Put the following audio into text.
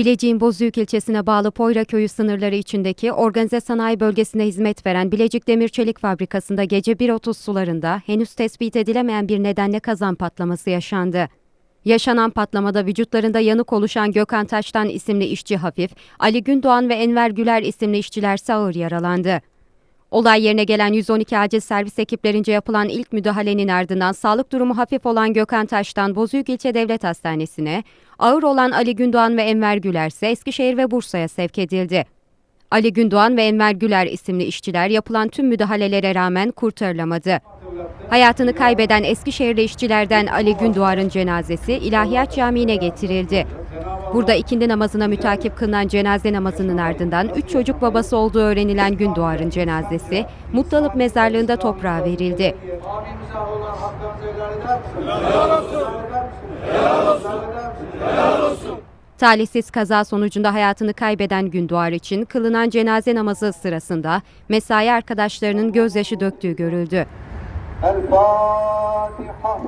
Bilecik'in Bozüyük ilçesine bağlı Poyra köyü sınırları içindeki organize sanayi bölgesine hizmet veren Bilecik Demir Çelik Fabrikası'nda gece 1.30 sularında henüz tespit edilemeyen bir nedenle kazan patlaması yaşandı. Yaşanan patlamada vücutlarında yanık oluşan Gökhan Taştan isimli işçi hafif, Ali Gündoğan ve Enver Güler isimli işçiler ise ağır yaralandı. Olay yerine gelen 112 acil servis ekiplerince yapılan ilk müdahalenin ardından sağlık durumu hafif olan Gökhan Taş'tan Bozüyük İlçe Devlet Hastanesi'ne, ağır olan Ali Gündoğan ve Enver Güler ise Eskişehir ve Bursa'ya sevk edildi. Ali Gündoğan ve Enver Güler isimli işçiler yapılan tüm müdahalelere rağmen kurtarılamadı. Hayatını kaybeden Eskişehirli işçilerden Ali Gündoğar'ın cenazesi İlahiyat Camii'ne getirildi. Burada ikindi namazına mütakip kılınan cenaze namazının ardından üç çocuk babası olduğu öğrenilen Gündoğar'ın cenazesi Muttalip mezarlığında toprağa verildi. Helal olsun. Talihsiz kaza sonucunda hayatını kaybeden Gündoğar için kılınan cenaze namazı sırasında mesai arkadaşlarının gözyaşı döktüğü görüldü. El Fatiha.